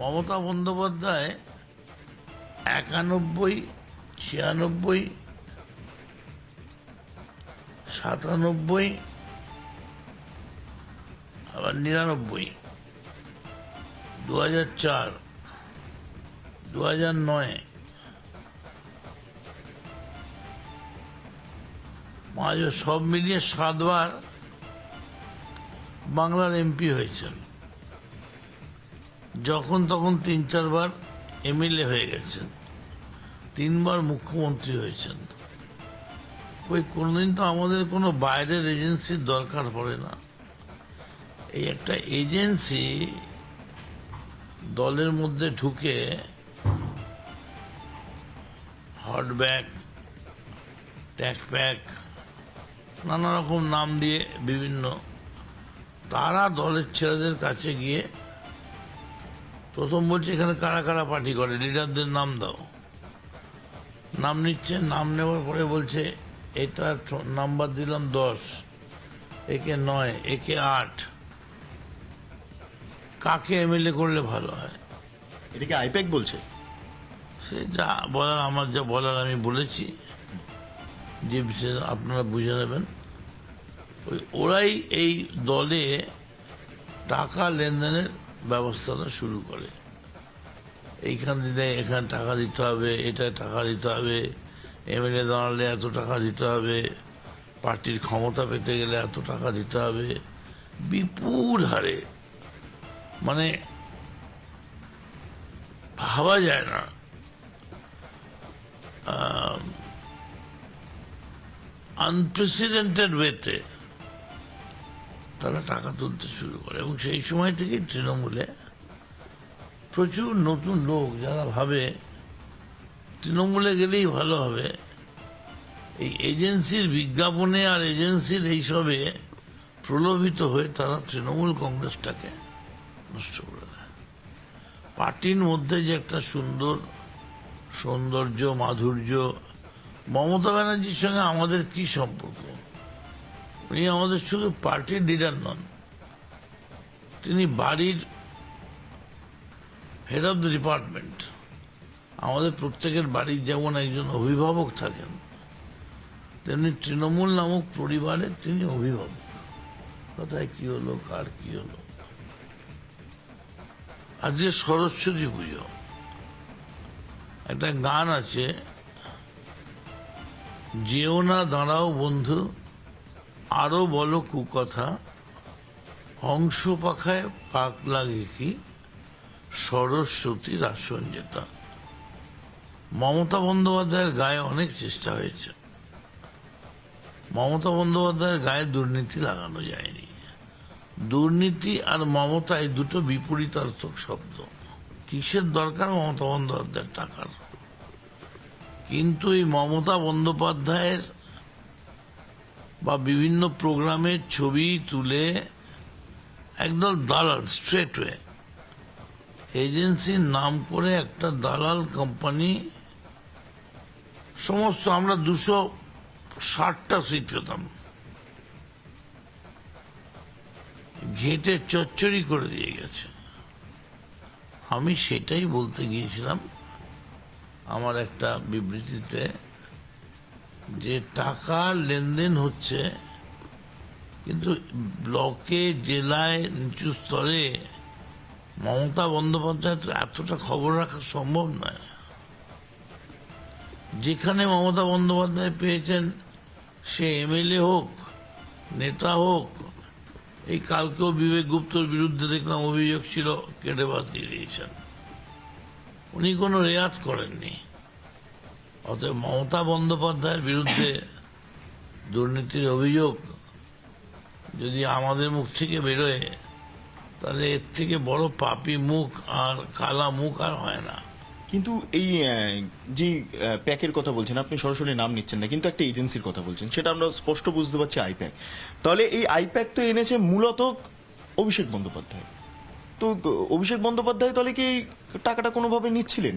মমতা বন্দ্যোপাধ্যায় একানব্বই, ছিয়ানব্বই, সাতানব্বই, আবার নিরানব্বই। দু হাজার চার দু হাজার নয় সব মিলিয়ে সাতবার বাংলার এমপি হয়েছেন। যখন তখন তিন চারবার এমএলএ হয়ে গেছেন। তিনবার মুখ্যমন্ত্রী হয়েছেন। ওই কোনোদিন তো আমাদের কোনো বাইরের এজেন্সির দরকার পড়ে না। এই একটা এজেন্সি দলের মধ্যে ঢুকে হট ব্যাগ ট্যাক প্যাক, নানা রকম নাম দিয়ে বিভিন্ন তারা দলের ছেলেদের কাছে গিয়ে প্রথম বলছে এখানে কারা কারা পার্টি করে? লিডারদের নাম দাও। নাম নিচ্ছে নাম নেওয়ার পরে বলছে এটা নাম্বার দিলাম দশ একে নয় একে আট। কাকে এমএলএ করলে ভালো হয়? এটাকে আইপ্যাক বলছে? সে যা বলার আমার যা বলার আমি বলেছি। যে বিশেষ আপনারা বুঝে নেবেন। ওই ওরাই এই দলে টাকা লেনদেনের ব্যবস্থাটা শুরু করে। এইখান থেকে এখানে টাকা দিতে হবে এটা টাকা দিতে হবে এমএলএ দাঁড়ালে এত টাকা দিতে হবে, পার্টির ক্ষমতা পেতে গেলে এত টাকা দিতে হবে। বিপুল হারে। মানে ভাবা যায় না। আনপ্রেসিডেন্টেড ওয়েতে তারা টাকা তুলতে শুরু করে এবং সেই সময় থেকেই তৃণমূলে প্রচুর নতুন লোক যারা ভাবে তৃণমূলে গেলেই ভালো হবে। এই এজেন্সির বিজ্ঞাপনে আর এজেন্সির এইসবে প্রলোভিত হয়ে তারা তৃণমূল কংগ্রেসটাকে নষ্ট করে দেয়। পার্টির মধ্যে যে একটা সুন্দর সৌন্দর্য, মাধুর্য, মমতা ব্যানার্জির সঙ্গে আমাদের কি সম্পর্ক? উনি আমাদের শুধু পার্টির লিডার নন, তিনি বাড়ির হেড অফ দ্য ডিপার্টমেন্ট আমাদের প্রত্যেকের বাড়ির যেমন একজন অভিভাবক থাকেন, তেমনি তৃণমূল নামক পরিবারের তিনি অভিভাবক। কোথায় কি হলো, কার কি হলো? আজকে সরস্বতী পুজো। একটা গান আছে, যেও না দাঁড়াও বন্ধু আরও বলো কুকথা। হংস পাখায় পাক লাগে কি? সরস্বতীর আসন যেতা মমতা বন্দ্যোপাধ্যায়ের গায়ে অনেক চেষ্টা হয়েছে। মমতা বন্দ্যোপাধ্যায়ের গায়ে দুর্নীতি লাগানো যায়নি। দুর্নীতি আর মমতা এই দুটো বিপরীতার্থক শব্দ। কিসের দরকার মমতা বন্দ্যোপাধ্যায়ের টাকার? কিন্তু এই মমতা বন্দ্যোপাধ্যায়ের বা বিভিন্ন প্রোগ্রামের ছবি তুলে একদল দালাল স্ট্রেটওয়ে এজেন্সির নাম করে একটা দালাল কোম্পানি সমস্ত আমরা দুশো ষাটটা সিট পেতাম। ঘেটে চচ্চড়ি করে দিয়ে গেছে। আমি সেটাই বলতে গিয়েছিলাম, আমার একটা বিবৃতিতে। যে টাকা লেনদেন হচ্ছে, কিন্তু ব্লকে, জেলায়, নিচু স্তরে মমতা বন্দ্যোপাধ্যায় তো এতটা খবর রাখা সম্ভব নয়। যেখানে মমতা বন্দ্যোপাধ্যায় পেয়েছেন, সে এমএলএ হোক, নেতা হোক, এই কালকেও বিবেক গুপ্তর বিরুদ্ধে দেখলাম অভিযোগ ছিল কেটে বাদ দিয়ে দিয়েছেন। উনি কোনো রেয়াত করেননি। অতএব মমতা বন্দ্যোপাধ্যায়ের বিরুদ্ধে দুর্নীতির অভিযোগ যদি আমাদের মুখ থেকে বেরোয়, তাহলে এর থেকে বড় পাপি মুখ আর কালা মুখ আর হয় না। কিন্তু এই যে প্যাকের কথা বলছেন, আপনি সরাসরি নাম নিচ্ছেন না, কিন্তু একটা এজেন্সির কথা বলছেন, সেটা আমরা স্পষ্ট বুঝতে পারছি আইপ্যাক। তাহলে এই আইপ্যাক তো এনেছে মূলত অভিষেক বন্দ্যোপাধ্যায়। তো অভিষেক বন্দ্যোপাধ্যায় তাহলে কি টাকাটা কোনোভাবে নিচ্ছিলেন?